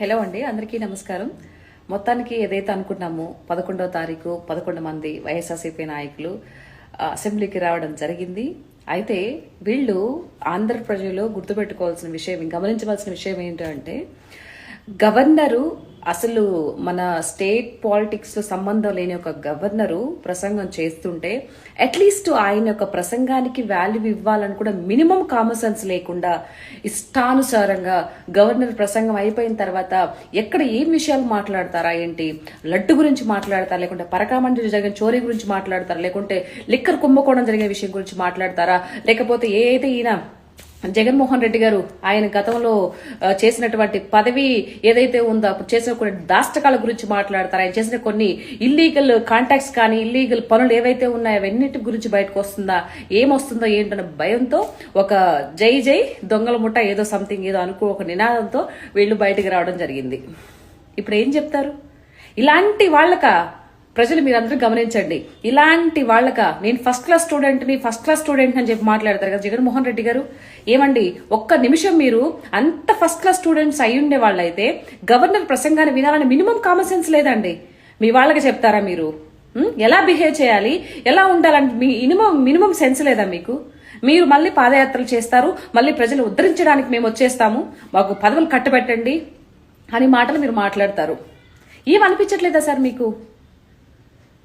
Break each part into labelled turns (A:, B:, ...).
A: Hello అండి అందరికీ నమస్కారం. మొత్తానికి ఏదైతే అనుకున్నామో పదకొండవ తారీఖు పదకొండు మంది వైఎస్ఆర్సీపీ నాయకులు అసెంబ్లీకి రావడం జరిగింది. అయితే వీళ్ళు ఆంధ్ర ప్రజలు గుర్తుపెట్టుకోవాల్సిన విషయం గమనించవలసిన విషయం ఏంటంటే గవర్నరు అసలు మన స్టేట్ పాలిటిక్స్తో సంబంధం లేని ఒక గవర్నరు ప్రసంగం చేస్తుంటే అట్లీస్ట్ ఆయన యొక్క ప్రసంగానికి వాల్యూ ఇవ్వాలని కూడా మినిమం కామన్ సెన్స్ లేకుండా ఇష్టానుసారంగా గవర్నర్ ప్రసంగం అయిపోయిన తర్వాత ఎక్కడ ఏం విషయాలు మాట్లాడతారా ఏంటి? లడ్డు గురించి మాట్లాడతారా? లేకుంటే పరకామండి జరిగిన చోరీ గురించి మాట్లాడతారా? లేకుంటే లిక్కర్ కుంభకోణం జరిగిన విషయం గురించి మాట్లాడతారా? లేకపోతే ఏ అయితే ఈయన జగన్మోహన్ రెడ్డి గారు ఆయన గతంలో చేసినటువంటి పదవి ఏదైతే ఉందో అప్పుడు చేసిన కొన్ని దాష్టకాల గురించి మాట్లాడతారు. ఆయన చేసిన కొన్ని ఇల్లీగల్ కాంటాక్ట్స్ కానీ ఇల్లీగల్ పనులు ఏవైతే ఉన్నాయో అవన్నిటి గురించి బయటకు వస్తుందా? ఏమొస్తుందో ఏంటన్న భయంతో ఒక జై జై దొంగల ముఠ ఏదో సంథింగ్ ఏదో అనుకో ఒక నినాదంతో వీళ్ళు బయటకు రావడం జరిగింది. ఇప్పుడు ఏం చెప్తారు? ఇలాంటి వాళ్ళక ప్రజలు మీరందరూ గమనించండి. ఇలాంటి వాళ్ళక నేను ఫస్ట్ క్లాస్ స్టూడెంట్ని ఫస్ట్ క్లాస్ స్టూడెంట్ అని చెప్పి మాట్లాడతారు కదా జగన్మోహన్ రెడ్డి గారు? ఏమండి ఒక్క నిమిషం మీరు అంత ఫస్ట్ క్లాస్ స్టూడెంట్స్ అయి ఉండే వాళ్ళైతే గవర్నర్ ప్రసంగాన్ని వినాలని మినిమం కామన్ సెన్స్ లేదండి. మీ వాళ్ళకి చెప్తారా మీరు? ఎలా బిహేవ్ చేయాలి? ఎలా ఉండాలంటే మీ మినిమం మినిమం సెన్స్ లేదా మీకు? మీరు మళ్ళీ పాదయాత్రలు చేస్తారు మళ్ళీ ప్రజలు ఉద్ధరించడానికి మేము వచ్చేస్తాము మాకు పదవులు కట్టబెట్టండి అని మాటలు మీరు మాట్లాడతారు. ఏం అనిపించట్లేదా సార్ మీకు?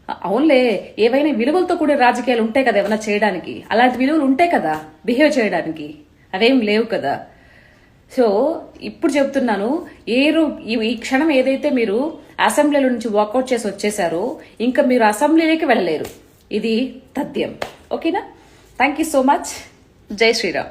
A: అవునులే ఏవైనా విలువలతో కూడిన రాజకీయాలు ఉంటాయి కదా ఏమైనా చేయడానికి? అలాంటి విలువలు ఉంటాయి కదా బిహేవ్ చేయడానికి? అవేం లేవు కదా. సో ఇప్పుడు చెప్తున్నాను ఏ రూ ఈ ఈ క్షణం ఏదైతే మీరు అసెంబ్లీలో నుంచి వాకౌట్ చేసి వచ్చేసారో ఇంకా మీరు అసెంబ్లీలోకి వెళ్ళలేరు. ఇది తథ్యం. ఓకేనా? థ్యాంక్ యూ సో మచ్ జై శ్రీరామ్.